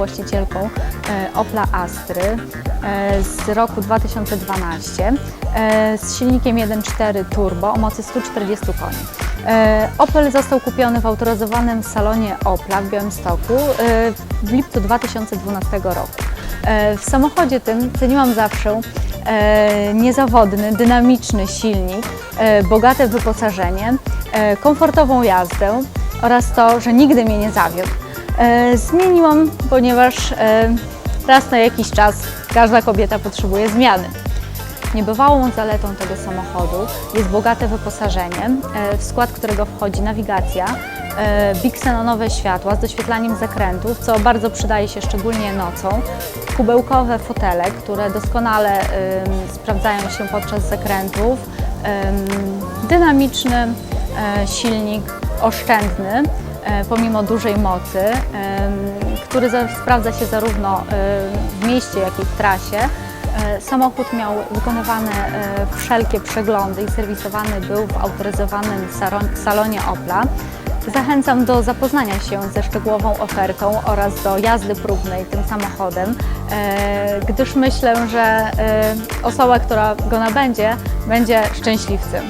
właścicielką e, Opla Astry e, z roku 2012 e, z silnikiem 1.4 turbo o mocy 140 koni. Opel został kupiony w autoryzowanym salonie Opla w Białymstoku w lipcu 2012 roku. W samochodzie tym ceniłam zawsze niezawodny, dynamiczny silnik, bogate wyposażenie, komfortową jazdę oraz to, że nigdy mnie nie zawiódł. E, Zmieniłam, ponieważ e, raz na jakiś czas każda kobieta potrzebuje zmiany. Niebywałą zaletą tego samochodu jest bogate wyposażenie, e, w skład którego wchodzi nawigacja, e, bixenonowe światła z doświetlaniem zakrętów, co bardzo przydaje się szczególnie nocą, kubełkowe fotele, które doskonale sprawdzają się podczas zakrętów, dynamiczny silnik, oszczędny, pomimo dużej mocy, em, który za- sprawdza się zarówno e, w mieście, jak i w trasie. E, Samochód miał wykonywane e, wszelkie przeglądy i serwisowany był w autoryzowanym salonie Opla. Zachęcam do zapoznania się ze szczegółową ofertą oraz do jazdy próbnej tym samochodem, e, gdyż myślę, że e, osoba, która go nabędzie, będzie szczęśliwcem.